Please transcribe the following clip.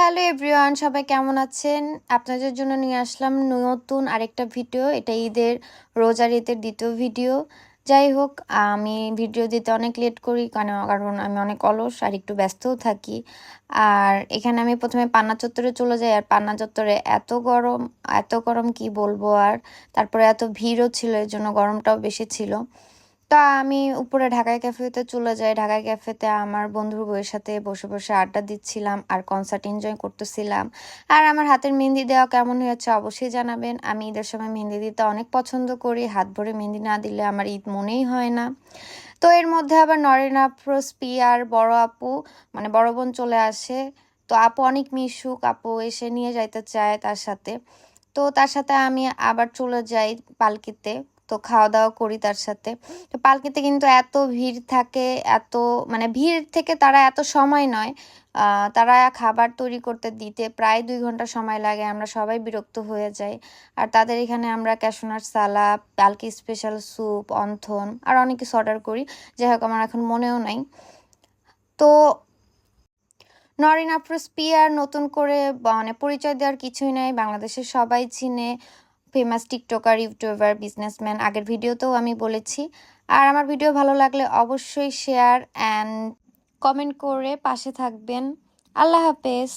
Hello everyone সবাই কেমন আছেন? আপনাদের জন্য নিয়ে আসলাম নতুন আরেকটা ভিডিও। এটা ঈদের, রোজার ঈদের দ্বিতীয় ভিডিও। যাই হোক, আমি ভিডিও দিতে অনেক লেট করি, কারণ কারণ আমি অনেক অলস আর একটু ব্যস্তও থাকি। আর এখানে আমি প্রথমে পান্না চত্বরে চলে যাই। আর পান্না চত্বরে এত গরম এত গরম কি বলব আর? তারপরে এত ভিড়ও ছিল, এর জন্য গরমটাও বেশি ছিল। তা আমি উপরে ঢাকায় ক্যাফেতে চলে যাই। ঢাকায় ক্যাফেতে আমার বন্ধুর বউয়ের সাথে বসে বসে আড্ডা দিচ্ছিলাম আর কনসার্ট এনজয় করতেছিলাম। আর আমার হাতের মেহেন্দি দেওয়া কেমন হয়েছে অবশ্যই জানাবেন। আমি ঈদের সময় মেহেন্দি দিতে অনেক পছন্দ করি। হাত ভরে মেহেন্দি না দিলে আমার ঈদ মনেই হয় না। তো এর মধ্যে আবার নরেন আফরোজ, পিয়ার, বড় আপু মানে বড় বোন চলে আসে। তো আপু অনেক মিশুক, আপু এসে নিয়ে যাইতে চায় তার সাথে। তো তার সাথে আমি আবার চলে যাই পালকিতে। তো খাওয়া দাওয়া করি তার সাথে। তো পালকিতে কিন্তু এত ভিড় থাকে, এত মানে ভিড় থেকে তারা এত সময় নয়। তারা খাবার তৈরি করতে দিতে প্রায় দুই ঘণ্টা সময় লাগে, আমরা সবাই বিরক্ত হয়ে যাই। আর তাদের এখানে আমরা ক্যাশোনার সালাদ পালকি স্পেশাল স্যুপ অন্থন আর অনেক কিছু অর্ডার করি, যাই হোক আমার এখন মনেও নাই। তো নরিন আফরোজ, পিয়ার নতুন করে মানে পরিচয় দেওয়ার কিছুই নাই, বাংলাদেশের সবাই চিনে। ফেমাস টিকটকার ইউটিউবার বিজনেসম্যান আগের ভিডিওতেও আমি বলেছি। আর আমার ভিডিও ভালো লাগলে অবশ্যই শেয়ার অ্যান্ড কমেন্ট করে পাশে থাকবেন। আল্লাহ হাফেজ।